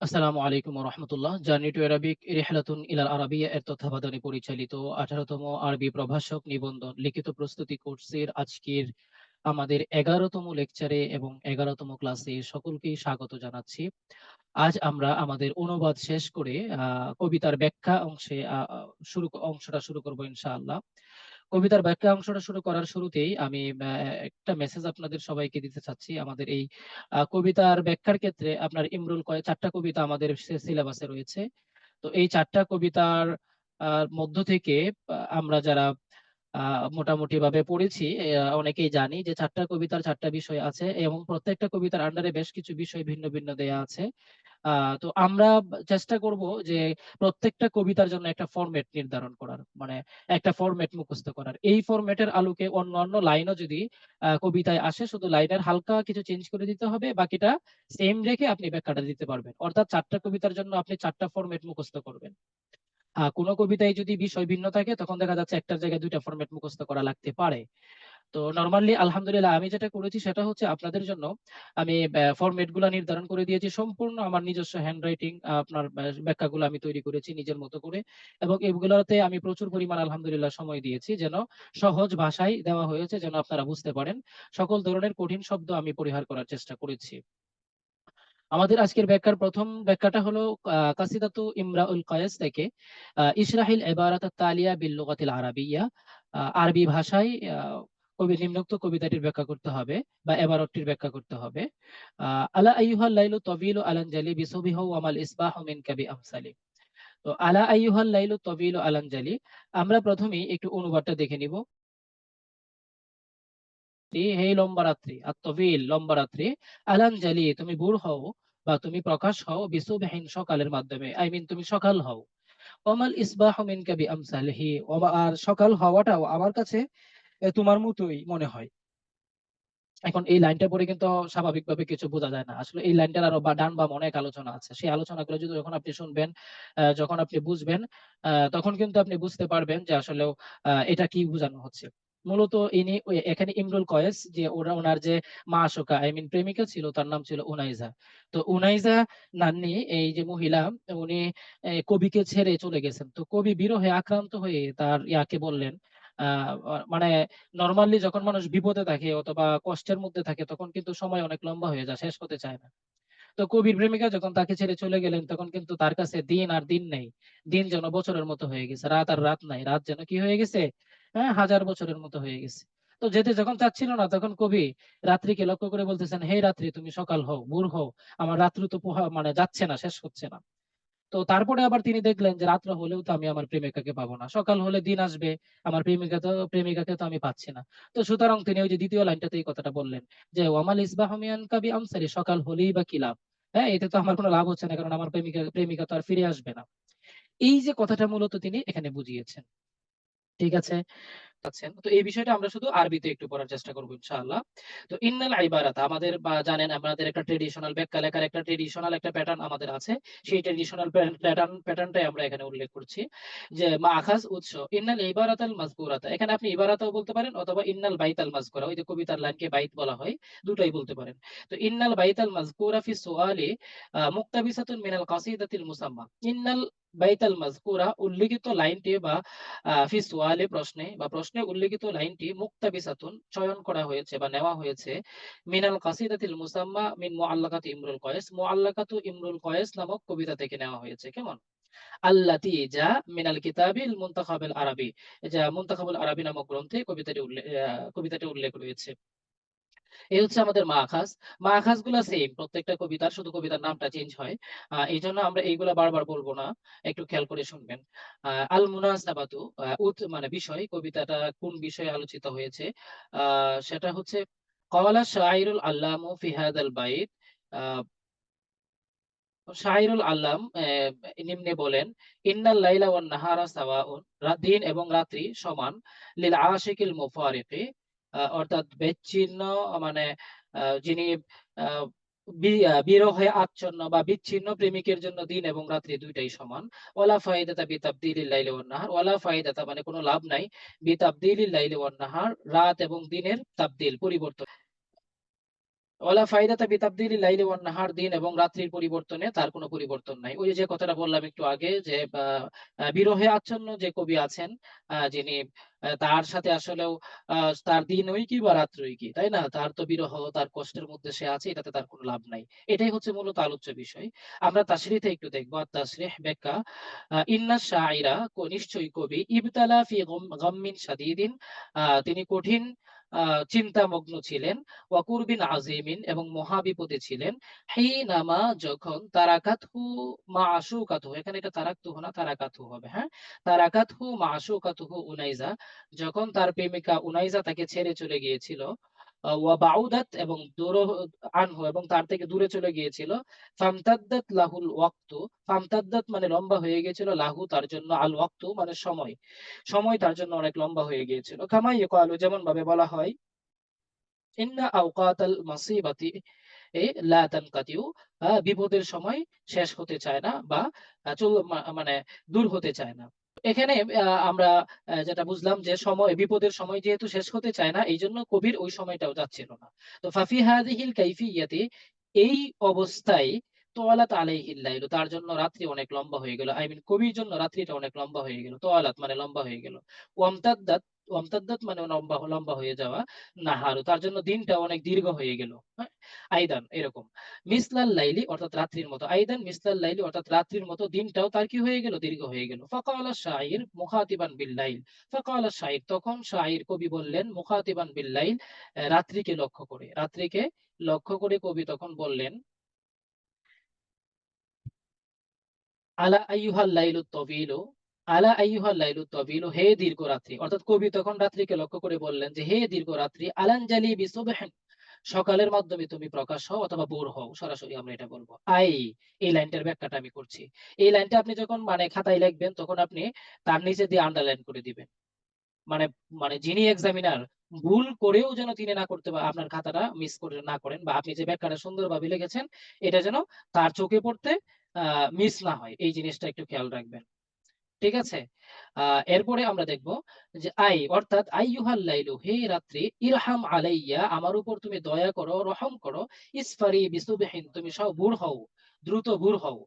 আসসালামু আলাইকুম রাহমাতুল্লাহ। জার্নি টু অ্যারাবিক, রিহলাতুন ইলাল আরাবিয়া এর তত্ত্বাবধানে পরিচালিত ১৮ তম আরবি প্রভাষক নিবন্ধন লিখিত প্রস্তুতি কোর্সের আজকের আমাদের ১১ তম লেকচারে এবং ১১ তম ক্লাসে সকলকেই স্বাগত জানাচ্ছি। আজ আমরা আমাদের অনুবাদ শেষ করে কবিতার ব্যাখ্যা অংশে শুরু অংশটা শুরু করব ইনশাআল্লাহ। কবিতার ব্যাখ্যা অংশটা শুরু করার শুরুতেই আমি একটা মেসেজ আপনাদের সবাইকে দিতে চাচ্ছি। আমাদের এই কবিতার ব্যাখ্যার ক্ষেত্রে আপনার ইমরুল কয় ৪ টা কবিতা আমাদের সিলেবাসে রয়েছে। তো এই চারটা কবিতার মধ্য থেকে আমরা যারা মোটামুটি ভাবে পড়েছি অনেকেই জানি যে চারটা কবিতার চারটা বিষয় আছে এবং প্রত্যেকটা কবিতার আন্ডারে বেশ কিছু বিষয় ভিন্ন, ভিন্ন দেয়া আছে। তো আমরা চেষ্টা করব যে প্রত্যেকটা কবিতার জন্য একটা ফরমেট নির্ধারণ করার। মানে একটা ফরমেট মুখস্থ করার। এই ফরমেটের আলোকে অন্য অন্য লাইনও যদি কবিতায় আসে, শুধু লাইনের হালকা কিছু চেঞ্জ করে দিতে হবে। বাকিটা সেম রেখে আপনি ব্যাখ্যাটা দিতে পারবেন। অর্থাৎ চারটা কবিতার জন্য আপনি ৪ টা ফরমেট মুখস্থ করবেন। কোন কবিতায় যদি বিষয় ভিন্ন থাকে, তখন দেখা যাচ্ছে একটার জায়গায় ২ টা ফরমেট মুখস্থ করা লাগতে পারে। তো নরমালি আলহামদুলিল্লাহ আমি যেটা করেছি সেটা হচ্ছে আপনাদের জন্য আমি ফরমেটগুলা নির্ধারণ করে দিয়েছি। সম্পূর্ণ আমার নিজস্ব হ্যান্ডরাইটিং আ আপনার ব্যা ব্যাখ্যাগুলো আমি তৈরি করেছি নিজের মতো করে। এবং এগুলাতে আমি প্রচুর পরিমাণ আলহামদুলিল্লাহ সময় দিয়েছি যেন সহজ ভাষায় দেওয়া হয়েছে যেন আপনারা বুঝতে পারেন। সকল ধরনের কঠিন শব্দ আমি পরিহার করার চেষ্টা করেছি। আমাদের আজকের ব্যাখ্যার প্রথম ব্যাখ্যাটা হলো কাসিদাতু ইমরাউল কায়েস থেকে আ ইশরাহিল ইবারাত আত-তালিয়া বিল লুগাতিল আরাবিয়্যা আরবি ভাষায় কবি নিম্নোক্ত কবিতাটির ব্যাখ্যা করতে হবে বা এবারতটির ব্যাখ্যা করতে হবে। আলা আইয়ুহাল লাইলু তাবিলু আলানজালি বিসুবিহু ওয়া মাল ইসবাহু মিনকা বিআমসালি। তো আলা আইয়ুহাল লাইলু তাবিলু আলানজালি আমরা প্রথমেই একটু অনুবাদটা দেখে নিব। হে লম্বা রাত্রি, আত-তাবিল লম্বা রাত্রি, আলানজালি তুমি ভোর হও বা তুমি প্রকাশ হও বিসুবহিন সকালের মাধ্যমে। আই মিন তুমি সকাল হও। ওয়ামাল ইসবাহু মিনকা বিআমসালিহি ওমা আর সকাল হওয়াটাও আমার কাছে তোমার মতোই মনে হয়। এখন এই লাইনটা পড়ে কিন্তু স্বাভাবিকভাবে কিছু বোঝা যায় না। আসলে এই লাইনটার আরও বা ডান বাম অনেক আলোচনা আছে। সেই আলোচনাগুলো যদি যখন আপনি শুনবেন, যখন আপনি বুঝবেন, তখন কিন্তু আপনি বুঝতে পারবেন যে আসলেও আ এটা কি বোঝানো হচ্ছে। মূলত ইনি এখানে ইমরুল কয়েস যে ওরা ওনার যে মাশূকা আই মিন প্রেমিকা ছিল তার নাম ছিল উনাইজা। তো উনাইজা নান্নী এই যে মহিলা উনি কবিকে ছেড়ে চলে গেছেন। তো কবি বিরহে আক্রান্ত হয়ে তার ইয়াকে বললেন মানে নরমালি যখন মানুষ বিপদে থাকে অথবা কষ্টের মধ্যে থাকে তখন কিন্তু সময় অনেক লম্বা হয়ে যায়, শেষ হতে চায় না। তো কবির প্রেমিকা যখন তাকে ছেড়ে চলে গেলেন তখন কিন্তু তার কাছে দিন আর দিন নেই। দিন যেন বছরের মতো হয়ে গেছে। রাত আর রাত নাই। রাত যেন কি হয়ে গেছে? হ্যাঁ, হাজার বছরের মতো হয়ে গেছে। তো যেতে যখন চাচ্ছিল না তখন কবি রাত্রিকে লক্ষ্য করে বলতেছেন, "হে রাত্রি তুমি সকাল হও, ভোর হও। আমার রাত্রি তো পোহা মানে যাচ্ছে না, শেষ হচ্ছে না।" তো তারপরে আবার তিনি দেখলেন যে রাত্র হলেও তো আমি আমার প্রেমিকাকে পাবো না। সকাল হলে দিন আসবে, আমার প্রেমিকা তো প্রেমিকাকে তো আমি পাচ্ছি না। তো সুতরাং তিনি ওই যে ২য় লাইনটাতে এই কথাটা বললেন যে, "ওয়ামাল ইসবাহু কাবি বিআমসালি" সকাল হলেই বা কি লাভ? হ্যাঁ, এতে তো আমার কোনো লাভ হচ্ছে না। কারণ আমার প্রেমিকা প্রেমিকা তো আর ফিরে আসবে না। এই যে কথাটা মূলত তিনি এখানে বুঝিয়েছেন। ঠিক আছে? আছেন। তো এই বিষয়টা আমরা শুধু আরবিতে একটু পড়ার চেষ্টা করব ইনশাআল্লাহ। তো ইন্নাল ইবারাতা আমাদের জানেন আমাদের একটা ট্র্যাডিশনাল ব্যাখ্যা লেখার একটা ট্র্যাডিশনাল একটা প্যাটার্ন আমাদের আছে। সেই ট্র্যাডিশনাল প্যাটার্ন প্যাটার্নটাই আমরা এখানে উল্লেখ করছি। যে মাআখাজ উৎস ইন্নাল ইবারাতাল মাযকুরাতা এখানে আপনি ইবারাতাও বলতে পারেন অথবা ইন্নাল বাইতাল মাযকুরা ওই যে কবিতার লাইনকে বাইত বলা হয়, দুটাই বলতে পারেন। তো ইন্নাল বাইতাল মাযকুরা ফি সুআলি মুক্তাবিসাতুন মিনাল কাসিদাতিল মুসাম্মা। ইন্নাল বাইতাল মাযকুরা উল্লিখিত লাইনটি বা ফি সুআলি প্রশ্নে বা প্রশ্নে উল্লিখিত লাইনটি মুক্তাবিসাতুন চয়ন করা হয়েছে বা নেওয়া হয়েছে মিনাল কাসিদাতিল মুসাম্মা মিন মুআল্লাকাতি ইমরুল কয়েস। মুআল্লাকাতু ইমরুল কয়েস নামক কবিতা থেকে নেওয়া হয়েছে। কেমন? আল্লাতি যা মিনাল কিতাবিল মুনতাখাবিল আরাবি। যা মুনতাখাবুল আরাবি নামক গ্রন্থে কবিতাটি উল্লেখ কবিতাটি উল্লেখ রয়েছে। এই হচ্ছে আমাদের মাখাজ। মাখাজগুলা সেইম প্রত্যেকটা কবিতার শুধু কবিতার নামটা চেঞ্জ হয়। আ এজন্য আমরা এইগুলা বারবার বলব না। একটু খেয়াল করে শুনবেন। আল মুনাসাবাতু উত মানে বিষয় কবিতাটা কোন বিষয়ে আলোচিত হয়েছে। সেটা হচ্ছে ক্বালা শায়রুল আল্লামু ফি হাদাল বাইত আ শায়রুল আল্লাম নিম্নে বলেন, "ইন্নাল লাইলা ওয়ান নাহারা সাওয়াউন" দিন এবং রাত্রি সমান। লিল আশিকিল মুফারিকি অর্থাৎ বিচ্ছিন্ন মানে যিনি বিরহে আচ্ছন্ন বা বিচ্ছিন্ন প্রেমিকের জন্য দিন এবং রাত্রি দুইটাই সমান। ওলা ফায়দাতা বিতাবদীলিল লাইলি ওয়ান নাহার ওলা ফায়দাতা মানে কোনো লাভ নাই। বিতাবদীলিল লাইলি ওয়ান নাহার রাত এবং দিনের তাবদিল, পরিবর্তন ওয়ালা ফায়দাতা বিতাবদিলি লাইলি ওয়ান নাহার দিন এবং রাত্রির পরিবর্তনে তার কোনো পরিবর্তন নাই। ওই যে কথাটা বললাম একটু আগে যে বিরহে আচ্ছন্ন যে কবি আছেন যিনি তার সাথে আসলেও তার দিন ওই কি বা রাত্রই কি তাই না? তার তো বিরহ তার কষ্টের মধ্যে সে আছে এটাতে তার কোনো লাভ নাই। এটাই হচ্ছে মূলত আলোচ্য বিষয়। আমরা তাশরিতে একটু দেখব। আর ব্যাখ্যা আহ, ইন্না শাইরা নিশ্চয়ই কবি ইবতালা ফি গম- গাম্মিন শাদীদিন আহ, তিনি কঠিন চিন্তামগ্ন ছিলেন ওয়াকুরবিন আজিমিন এবং মহাবিপদে ছিলেন। হি নামা যখন তারাকাতহু মা আশু কাতু এখানে এটা তারাকতুহু না, তারাকাতহু হবে হ্যাঁ? তারাকাতহু মা আশু আশুকাতহু উনাইজা, যখন তার প্রেমিকা উনাইজা তাকে ছেড়ে চলে গিয়েছিল এবং আনহু এবং তার থেকে দূরে চলে গিয়েছিল। ফামতাদ্দাত লাহুল ওয়াক্তু। ফামতাদ্দাত মানে লম্বা হয়ে গিয়েছিল। লাহু তার জন্য আল ওয়াক্তু মানে সময়। সময় তার জন্য অনেক লম্বা হয়ে গিয়েছিল। কামাই ইয়াকালু যেমন ভাবে বলা হয়, ইন্না আওকাতাল মাসিবাতি বিপদের সময় শেষ হতে চায় না বা মানে দূর হতে চায় না। এখানে আমরা যেটা বুঝলাম যে সময়, বিপদের সময় যেহেতু শেষ হতে চায় না এই জন্য কবির ওই সময়টাও যাচ্ছিল না। তো ফাফি হাদিহিল কাইফিয়াতে, এই অবস্থায় তোয়ালাত আলাইহিল লাইলু, তার জন্য রাত্রি অনেক লম্বা হয়ে গেল। আই মিন কবির জন্য রাত্রিটা অনেক লম্বা হয়ে গেল, তোয়ালাত মানে লম্বা হয়ে গেল। ওয়ামতাদ্দাত ওয়ামতাদ্দাত মানে লম্বা লম্বা হয়ে যাওয়া নাহারু। তার জন্য দিনটা অনেক দীর্ঘ হয়ে গেল। হ্যাঁ? আইদান, এরকম। মিসলাল লাইলি অর্থাৎ রাত্রির মতো। আইদান, মিসলাল লাইলি অর্থাৎ রাত্রির মতো দিনটাও তার কি হয়ে গেল? দীর্ঘ হয়ে গেল। ফাকালা শাইর মুখাতিবান বিল লাইল। ফাকালা শাইর, তখন শাইর কবি বললেন, মুখাতিবান বিল লাইল রাত্রিকে লক্ষ্য করে। রাত্রিকে লক্ষ্য করে কবি তখন বললেন, আলা আইয়ুহাল লাইলু তবিলু আলা আইয়ুহাল লাইলু তবিলু, হে দীর্ঘ রাত্রি। অর্থাৎ কবি তখন রাত্রিকে লক্ষ্য করে বললেন যে, হে দীর্ঘ রাত্রি, আলানজালি বিসুবহিন, সকালের মাধ্যমে তুমি প্রকাশ হও অথবা ভোর হও। সরাসরি আমরা এটা বলব। আই, এই লাইনটার ব্যাখ্যাটা আমি করছি। এই লাইনটা আপনি যখন মানে খাতায় লিখবেন, তখন আপনি তার নিচে দিয়ে আন্ডারলাইন করে দিবেন। মানে মানে যিনি এক্সামিনার ভুল করেও যেন তিনি না করতে পারে আপনার খাতাটা মিস করে না করেন বা আপনি যে ব্যাখ্যাটা সুন্দরভাবে লিখেছেন, এটা যেন তার চোখে পড়তে মিস না হয়। এই জিনিসটা একটু খেয়াল রাখবেন। ঠিক আছে? এরপরে আমরা দেখব যে আই, অর্থাৎ আইয়ুহাল লাইলু হে রাত্রি, ইরহাম আলাইয়া, আমার উপর তুমি দয়া করো, রহম করো, ইসফারি বিসুবহিন, তুমি সব ভোর হও, দ্রুত ভোর হও।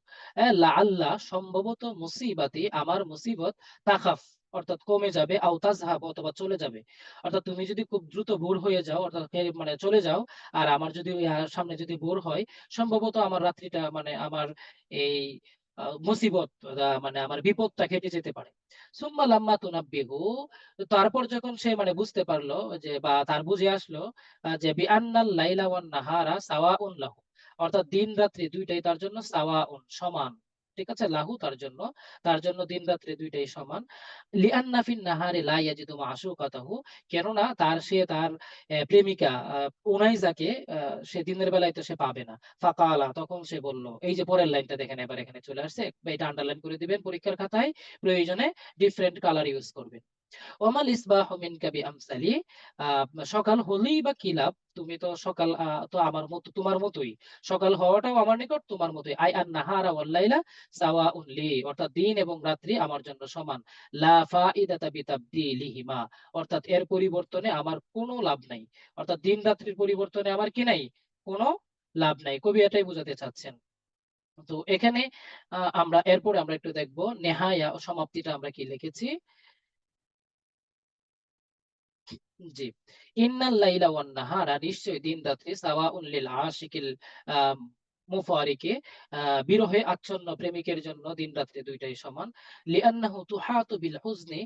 আল্লাহ সম্ভবত মুসিবাতি, আমার মুসিবত তাখাফ, অর্থাৎ কমে যাবে, আও তাজহাব, অথবা চলে যাবে। অর্থাৎ তুমি যদি খুব দ্রুত ভোর হয়ে যাও, অর্থাৎ মানে চলে যাও, আর আমার যদি সামনে যদি ভোর হয়, সম্ভবত আমার রাত্রিটা মানে আমার এই মুসিবত মানে আমার বিপদটা কেটে যেতে পারে। সুম্মা লাম্মা তুনাব্বিহু। তারপর যখন সে মানে বুঝতে পারল যে, বা তার বুঝে আসলো যে বিআন্নাল লাইলা ওয়ান নাহারা সাওয়াউন লাহু। অর্থাৎ দিন রাত্রি দুইটাই তার জন্য সাওয়াউন, সমান। ঠিক আছে? লাহু তার জন্য। তার জন্য দিন রাত্রি দুইটাই সমান। লিআন্না ফিন নাহারি লা ইয়াজিদু মাশুকাতাহু। কেননা তার সে তার প্রেমিকা উনাইজাকে সে দিনের বেলায় তো সে পাবে না। ফাকালা, তখন সে বলল, এই যে পরের লাইনটা দেখেন, এবার এখানে চলে আসছে। এটা আন্ডারলাইন করে দিবেন পরীক্ষার খাতায়। প্রয়োজনে ডিফারেন্ট কালার ইউজ করবেন। ওমাল ইসবাহ মিনকা বিআমসালি আহ, সকাল হলেই বা কি লাভ? তুমি তো সকাল তো আমার মতো তোমার মতোই। সকাল হওয়াটাও আমার নিকট তোমার মতোই। আই আন নাহারা ওয়াল লাইলা সাওয়াউন লি। অর্থাৎ দিন এবং রাত্রি আমার জন্য সমান। লা ফাইদাতা বিতাবদিলিহিমা। অর্থাৎ এর পরিবর্তনে আমার কোনো লাভ নাই। অর্থাৎ দিন রাত্রির পরিবর্তনে আমার কি নাই? কোনো লাভ নাই। কবি এটাই বোঝাতে চাচ্ছেন। তো এখানে আমরা এরপরে আমরা একটু দেখব। নেহায়া সমাপ্তিটা আমরা কি লিখেছি? জি। ইন্নাল লাইলা ওয়ান নাহারা নিশ্চয় দিন রাত্রি আশিকিল মুফারিকে বিরহে আচ্ছন্ন প্রেমিকের জন্য দিন রাত্রি দুইটাই সমান। লিআন্নাহু তুহাতু বিল হুজনি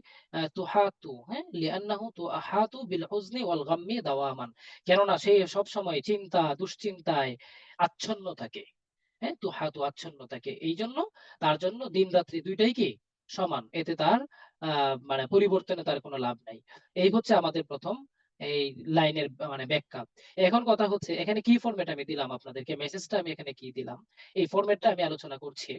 তুহাতু হ্যাঁ? লিআন্নাহু তুহাতু বিল হুজনি ওয়াল গাম্মি দাওয়ামান। কেননা সে সব সময় চিন্তা, দুশ্চিন্তায় আচ্ছন্ন থাকে হ্যাঁ? তুহাতু আচ্ছন্ন থাকে। এই জন্য তার জন্য দিন রাত্রি দুইটাই কি? সমান। এতে তার মানে পরিবর্তনে তার কোনো লাভ নাই। এই হচ্ছে আমাদের প্রথম, এই লাইনের মানে ব্যাখ্যা। এখন কথা হচ্ছে, এখানে কি ফরম্যাট আমি দিলাম আপনাদেরকে? মেসেজটা আমি এখানে কি দিলাম? এই ফরম্যাটটা আমি আলোচনা করছি।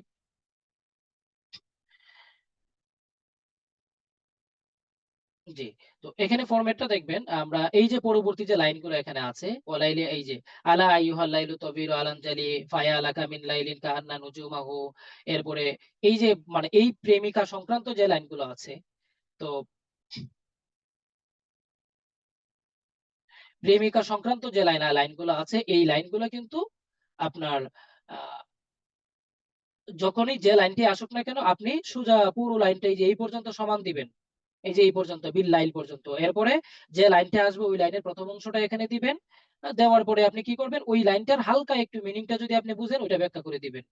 জি, তো এখানে ফরম্যাটটা দেখবেন, আমরা এই যে পরবর্তী যে লাইনগুলো এখানে আছে, ওয়ালাইলি এই যে, আলা আইয়ুহাল লাইলু আলানজালি ফায়া লাকা মিন লাইলিন কাহান্না নুজুমাহু এরপরে এই যে মানে এই প্রেমিকা সংক্রান্ত যে লাইনগুলো আছে, তো প্রেমিকা সংক্রান্ত যে লাইন লাইনগুলো আছে, এই লাইনগুলো কিন্তু আপনার যখনই যে লাইনটি আসুক না কেন, আপনি সোজা পুরো লাইনটা এই যে এই পর্যন্ত সমান দিবেন। এই যে এই পর্যন্ত বিল-লাইল পর্যন্ত। এরপরে যে লাইনটা আসবে, ওই লাইনের প্রথম অংশটা এখানে দিবেন। দেওয়ার পরে আপনি কি করবেন? ওই লাইনটার হালকা একটু মিনিংটা যদি আপনি বুঝেন, ওইটা ব্যাখ্যা করে দিবেন।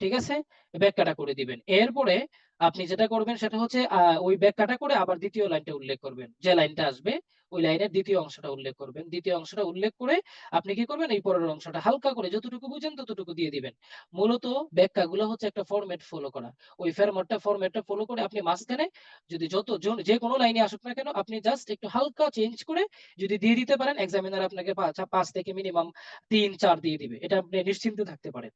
ঠিক আছে? ব্যাখ্যাটা করে দিবেন। এরপরে আপনি যেটা করবেন সেটা হচ্ছে ওই ব্যাখ্যাটা করে আবার ২য় লাইনটা উল্লেখ করবেন। যে লাইনটা আসবে, ওই লাইনের ২য় অংশটা উল্লেখ করবেন। ২য় অংশটা উল্লেখ করে আপনি কি করবেন? এই পরের অংশটা হালকা করে যতটুকু বুঝেন ততটুকু দিয়ে দিবেন। মূলত ব্যাখ্যাগুলো হচ্ছে একটা ফরমেট ফলো করা। ওই ফরম্যাটটা ফরমেটটা ফলো করে আপনি মাঝখানে যদি যত জন যেকোনো লাইনে আসুক না কেন, আপনি জাস্ট একটু হালকা চেঞ্জ করে যদি দিয়ে দিতে পারেন এক্সামিনার আপনাকে পাঁচ থেকে মিনিমাম ৩-৪ দিয়ে দিবে। এটা আপনি নিশ্চিন্তে থাকতে পারেন।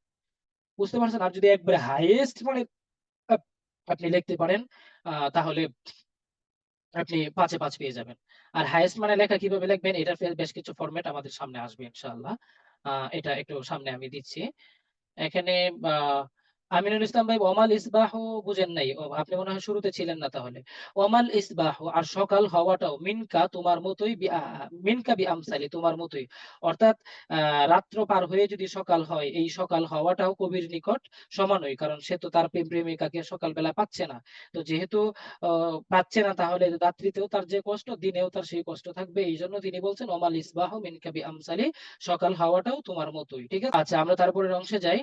বুঝতে পারছেন? আর যদি একবারে হাইয়েস্ট মানে আপনি লিখতে পারেন তাহলে আপনি পাঁচে পাঁচ পেয়ে যাবেন। আর হাইয়েস্ট মানে লেখা কীভাবে লিখবেন, এটার বেশ কিছু ফরম্যাট আমাদের সামনে আসবে ইনশাআল্লাহ। এটা একটু সামনে আমি দিচ্ছি। এখানে আমিনুল ইসলাম ভাই ওয়ামাল ইসবাহু বুঝেন নাই। আপনি মনে হয় শুরুতে ছিলেন না তাহলে। ওয়ামাল ইসবাহু আর সকাল হওয়াটাও মিনকা তোমার মতোই মিনকা বি আ মিনকা বিআমসালি তোমার মতোই। অর্থাৎ রাত্র পার হয়ে যদি সকাল হয়, এই সকাল হওয়াটাও কবির নিকট সমানই। কারণ সে তো তার প্রেম প্রেমিকাকে সকালবেলা পাচ্ছে না। তো যেহেতু পাচ্ছে না তাহলে রাত্রিতেও তার যে কষ্ট, দিনেও তার সেই কষ্ট থাকবে। এই জন্য তিনি বলছেন ওয়ামাল ইসবাহু মিনকা বিআমসালি সকাল হওয়াটাও তোমার মতোই। ঠিক আছে? আচ্ছা আমরা তারপরের অংশে যাই।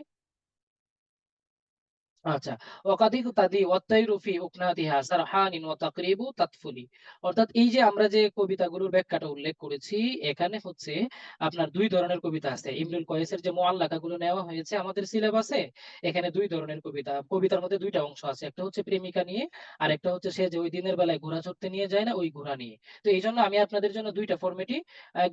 আচ্ছা। ওয়াকাদিকু তাদি ওয়াত্তাইরু ফি উকনাতিহা সারহানিন ওয়া তাতফুলি। অর্থাৎ এই যে আমরা যে কবিতাগুলোর ব্যাখ্যাটা উল্লেখ করেছি, এখানে হচ্ছে আপনার ২ ধরনের কবিতা আছে। ইমরুল কয়েসের যে মুআল্লাকা গুলো নেওয়া হয়েছে আমাদের সিলেবাসে, এখানে ২ ধরনের কবিতা। কবিতার মধ্যে ২ টা অংশ আছে। একটা হচ্ছে প্রেমিকা নিয়ে, আরেকটা হচ্ছে সে যে ওই দিনের বেলায় ঘোড়া চড়তে নিয়ে যায় না, ওই ঘোড়া নিয়ে। তো এইজন্য আমি আপনাদের জন্য ২ টা ফরমেটই এক